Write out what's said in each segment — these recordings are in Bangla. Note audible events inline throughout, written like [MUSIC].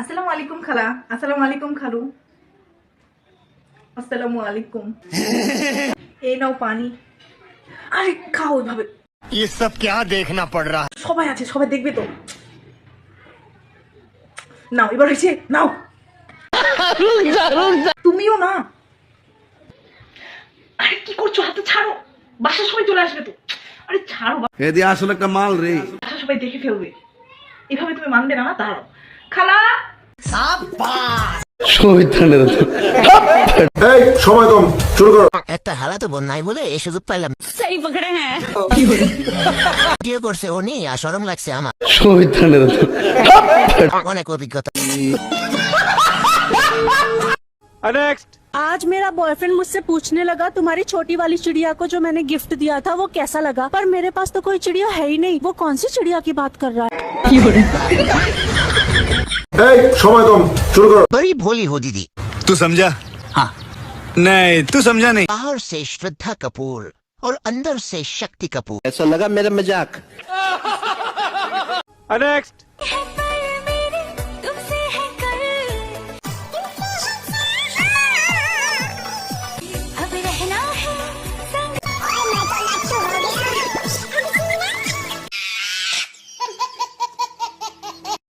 আসসালামু আলাইকুম খালা আসসালামু আলাইকুম খালু আসসালামু আলাইকুম [LAUGHS] এই নাও পানি আরে খাও ওইভাবে ये सब क्या देखना पड़ रहा है সবাই আছে সবাই দেখবে তো নাও এবার হয়েছে নাও তুমিও না আরে কি করছো হাতে ছাড়ো বাসার সবাই চলে আসবে তো আরে ছাড়ো এদি আসলে একটা মাল রে বাসার সবাই দেখে ফেলবে এভাবে তুমি মানবে না না দাঁড়াও খালা শহীদানের এই সময় কম শুরু করো একটা হালাতো বোন নাই বলে এই সুযোগ পাইলাম सही पकड़े हैं ভিডিও করছে উনি আর সরম লাগছে আমার শহীদানের অনেক অভিজ্ঞতা आज मेरा बॉयफ्रेंड मुझसे पूछने लगा तुम्हारी छोटी वाली चिड़िया को जो मैंने गिफ्ट दिया था वो कैसा लगा पर मेरे पास तो कोई चिड़िया है ही नहीं वो कौन सी चिड़िया की बात कर रहा है এই সময় কম শুরু করো बड़ी भोली हो दीदी तू समझा हाँ नहीं तू समझा नहीं बाहर से श्रद्धा कपूर और अंदर से शक्ति कपूर ऐसा लगा मेरा मजाक अब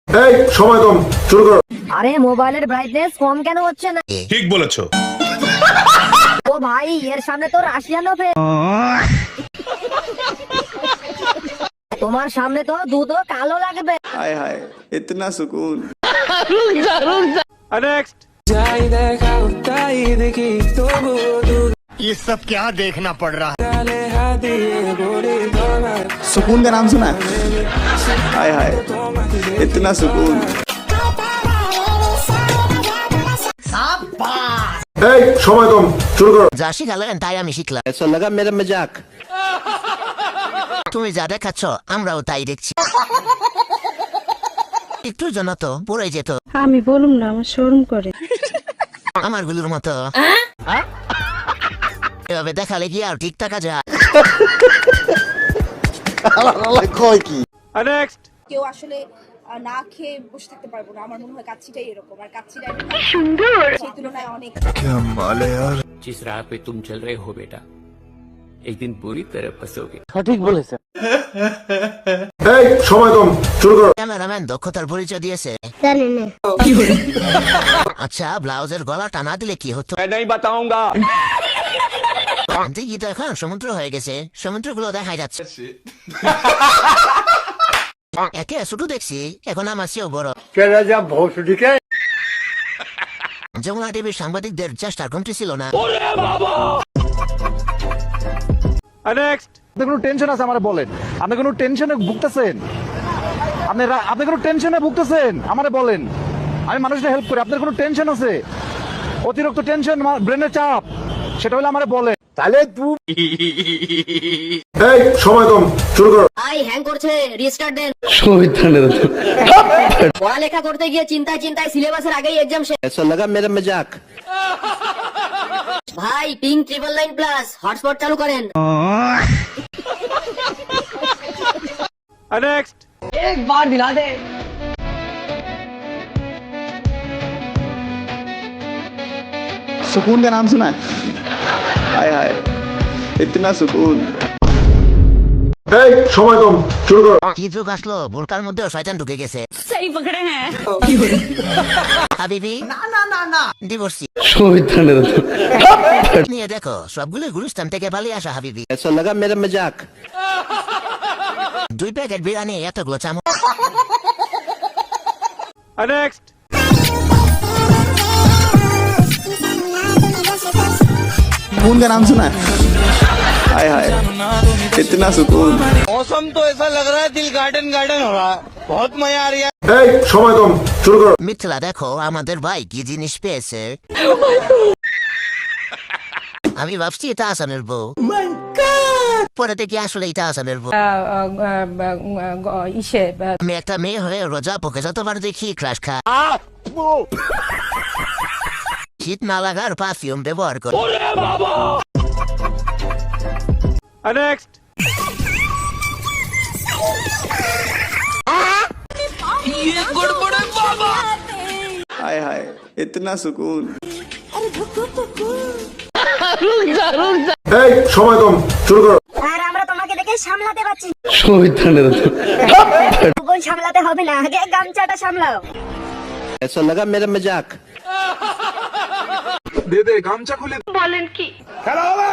এই সময় কম শুরু করো। আরে মোবাইলের ব্রাইটনেস কম কেন হচ্ছে না? ঠিক বলেছ। ও ভাই এর সামনে তো রাশিয়ান ওভেন তোমার সামনে তো দুধ কালো লাগবে। হায় হায় ইতনা সুকুন। রুক যা রুক যা নেক্সট যাই দেখাও তাই দেখি তবু ये सब क्या देखना पड़ रहा है? सुकून का नाम सुना है हाय हाय इतना सुकून এই সময় কম শুরু করো যা শিখালেন তাই আমি শিখলাম ऐसा लगा मेरा मजाक তুমি যা দেখাচ্ছ আমরাও তাই দেখছি একটু জন্য তো পড়ে যেত আমি বলুম না আমার শোরুম করে আমার গুলোর মতো এভাবে দেখালে কি আর ঠিক থাকা যায় [LAUGHS] কেউ আসলে আহ, না খেয়ে বসে থাকতে পারবো না আমার মনে হয় কাচ্ছিটাই এরকম আর কাচ্ছিটা সুন্দর সেই তুলনায় অনেক जिस राह पे तुम चल रहे हो बेटा एक दिन पूरी तरह फंसोगे এই সময় কম শুরু করো ক্যামেরাম্যান দক্ষতার পরিচয় দিয়েছে আচ্ছা ব্লাউজের গলা টানা দিলে কি হতো দিঘি তো এখন সমুদ্র হয়ে গেছে সমুদ্রগুলো দেখা যাচ্ছে একে ছোট দেখছি এখন আমার চেয়েও বড়। যমুনা টিভির সাংবাদিকদের চেষ্টা কমতি ছিল না। আপনি কোনো টেনশন আছে আমার বলেন। আপনি কোনো টেনশনে ভুগতেছেন? আপনি রা- আপনি কোনো টেনশনে ভুগতেছেন? আমারে বলেন। আমি মানুষের হেল্প করি। আপনার কোনো টেনশন আছে? অতিরিক্ত টেনশন ব্রেনের চাপ। সেটা হলে আমারে বলেন। এই সময় কম শুরু করো ভাই হ্যাং করছে রিস্টার্ট দেন শহীদানের পড়ালেখা করতে গিয়ে চিন্তায় চিন্তায় সিলেবাসের আগেই এক্সাম শেষ ऐसा लगा मेरा मजाक ভাই ping triple nine plus hotspot চালু করেন सुकून का नाम सुना হায় হায়। ইতনা সুকুন। এই সময় কম শুরু করো। কি যুগ আসলো? বোরকার মধ্যে শয়তান ঢুকে গেছে। সেই পকড়ে হ্যাঁ। হাবিবি? না না না না। ডিভোর্সি। শয়তানের নিয়ে দেখো সবগুলো থেকে পালিয়ে আসা হাবিবি। এসো লাগা মেরে মজাক। দুই প্যাকেট বিরিয়ানি এতগুলো চামচ। নেক্সট सुकून का नाम सुना हाय हाय इतना सुकून এই সময় কম শুরু করো মিথিলা দেখো আমাদের ভাই কি জিনিস পেয়েছে আমি ভাবছি এটা আসানের বউ পরে দেখি আসলে এটা আসানের বউ ইসে আমি একটা মেয়ে হয়ে রোজা পোকে যতবার দেখি ক্রাশ খা শীত না লাগার পারফিউম ব্যবহার করি इतना सुकून এই সময় কম শুরু করো আর আমরা তোমাকে দেখে সামলাতে পারছি বোন সামলাতে হবে না আগে গামছাটা সামলাও ऐसा लगा मेरा मजाक দে দে গামছা খুলে বলেন কি? খেলা হবে!